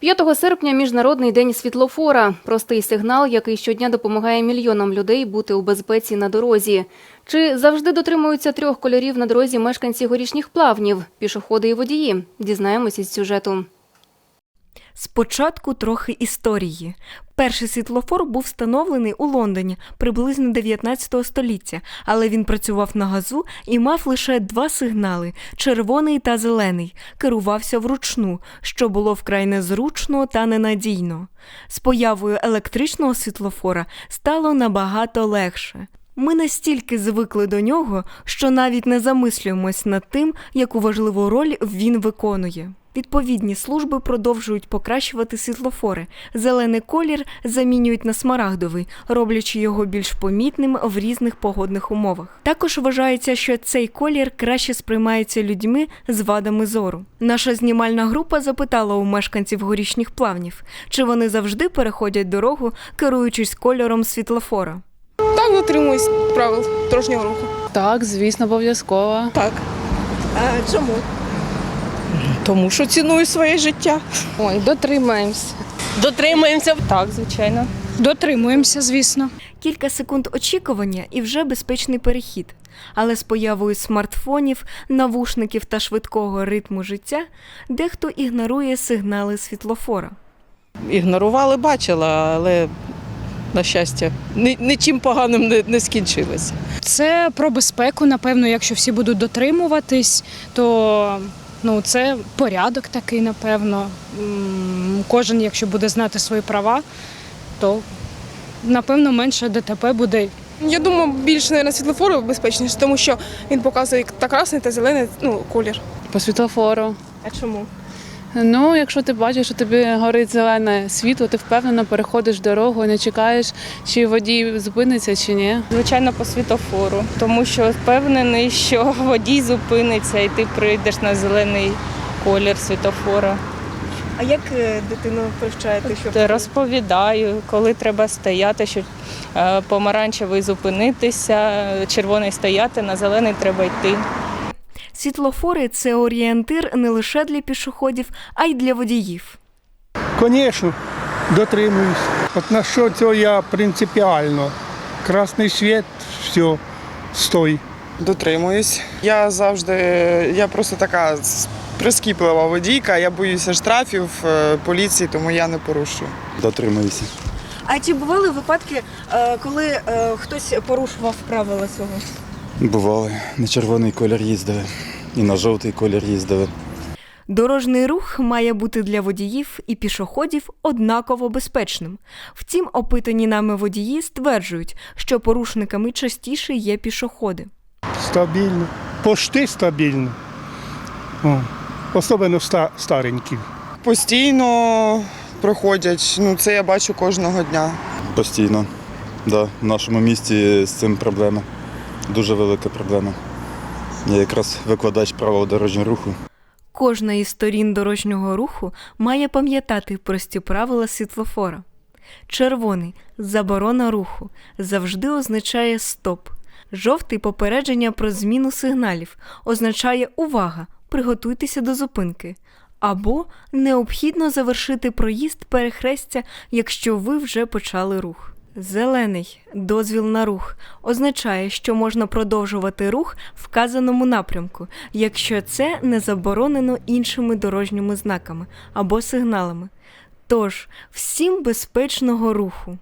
5 серпня міжнародний день світлофора. Простий сигнал, який щодня допомагає мільйонам людей бути у безпеці на дорозі. Чи завжди дотримуються трьох кольорів на дорозі мешканці горішніх плавнів, пішоходи і водії? Дізнаємося з сюжету. Спочатку трохи історії. Перший світлофор був встановлений у Лондоні приблизно 19 століття, але він працював на газу і мав лише два сигнали червоний та зелений. Керувався вручну, що було вкрай незручно та ненадійно. З появою електричного світлофора стало набагато легше. Ми настільки звикли до нього, що навіть не замислюємось над тим, яку важливу роль він виконує. Відповідні служби продовжують покращувати світлофори. Зелений колір замінюють на смарагдовий, роблячи його більш помітним в різних погодних умовах. Також вважається, що цей колір краще сприймається людьми з вадами зору. Наша знімальна група запитала у мешканців горішніх плавнів, чи вони завжди переходять дорогу, керуючись кольором світлофора. Так, дотримуюсь правил дорожнього руху. Так, звісно, обов'язково. Так. А чому? Тому що ціную своє життя. Ой, дотримаємось. Дотримуємося. Так, звичайно. Дотримуємося, звісно. Кілька секунд очікування і вже безпечний перехід. Але з появою смартфонів, навушників та швидкого ритму життя дехто ігнорує сигнали світлофора. ігнорували, бачила, але на щастя, ні- нічим поганим не, не скінчилося. Це про безпеку. Напевно, якщо всі будуть дотримуватись, то ну, це порядок такий, напевно. Кожен, якщо буде знати свої права, то напевно менше ДТП буде. Я думаю, більше на світлофору безпечніше, тому що він показує та красний, та зелений ну, колір. По світлофору. А чому? Ну, якщо ти бачиш, що тобі горить зелене світло, ти впевнено переходиш дорогу і не чекаєш, чи водій зупиниться, чи ні. Звичайно, по світофору, тому що впевнений, що водій зупиниться і ти прийдеш на зелений колір світофора. А як е, дитину привчаєте, щоб Та Розповідаю, коли треба стояти, що е, помаранчевий зупинитися, червоний стояти, на зелений треба йти. Світлофори це орієнтир не лише для пішоходів, а й для водіїв. Звісно, дотримуюсь. От на що цього я принципіально. Красний світ, все, стой. Дотримуюсь. Я завжди, я просто така прискіплива водійка, я боюся штрафів е, поліції, тому я не порушую. Дотримуюся. А чи бували випадки, е, коли е, хтось порушував правила цього? Бували. На червоний колір їздили. І на жовтий колір їздили. Дорожній рух має бути для водіїв і пішоходів однаково безпечним. Втім, опитані нами водії стверджують, що порушниками частіше є пішоходи. Стабільно. Пошти стабільно. О, особливо ста- старенькі. Постійно проходять, ну це я бачу кожного дня. Постійно. Да, в нашому місті з цим проблема. Дуже велика проблема. Я якраз викладач правил дорожнього руху. Кожна із сторін дорожнього руху має пам'ятати прості правила світлофора. Червоний заборона руху завжди означає стоп. Жовтий попередження про зміну сигналів означає увага, приготуйтеся до зупинки. Або необхідно завершити проїзд перехрестя, якщо ви вже почали рух. Зелений дозвіл на рух означає, що можна продовжувати рух в вказаному напрямку, якщо це не заборонено іншими дорожніми знаками або сигналами. Тож, всім безпечного руху!